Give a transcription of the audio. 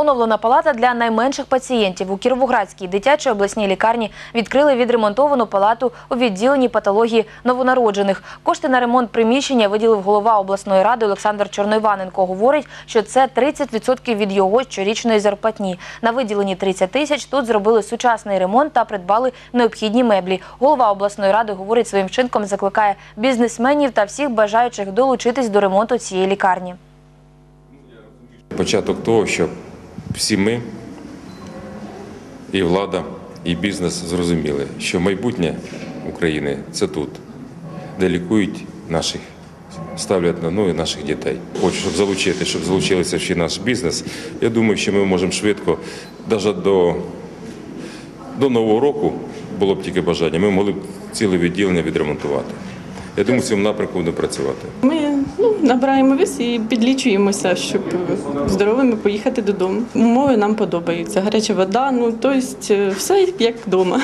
Оновлена палата для найменших пацієнтів у Кіровоградській дитячій обласній лікарні відкрили відремонтовану палату у відділенні патології новонароджених. Кошти на ремонт приміщення виділив голова обласної ради Олександр Чорноїваненко. Говорить, що це 30% від його щорічної зарплатні. На виділені 30 тисяч тут зробили сучасний ремонт та придбали необхідні меблі. Голова обласної ради говорить своїм вчинком, закликає бізнесменів та всіх бажаючих долучитись до ремонту цієї лікарні. Початок того, щоб всі ми, і влада, і бізнес зрозуміли, що майбутнє України це тут, де лікують наших, ставлять на ноги наших дітей. Хочу, щоб залучити, щоб залучилися ще наш бізнес. Я думаю, що ми можемо швидко, навіть до, до Нового року було б тільки бажання, ми могли б ціле відділення відремонтувати. Я думаю, в цьому напрямку будемо працювати. Ми ну, набираємо вес і підлічуємося, щоб здоровими поїхати додому. Умови нам подобаються. Гаряча вода, ну тобто все як вдома.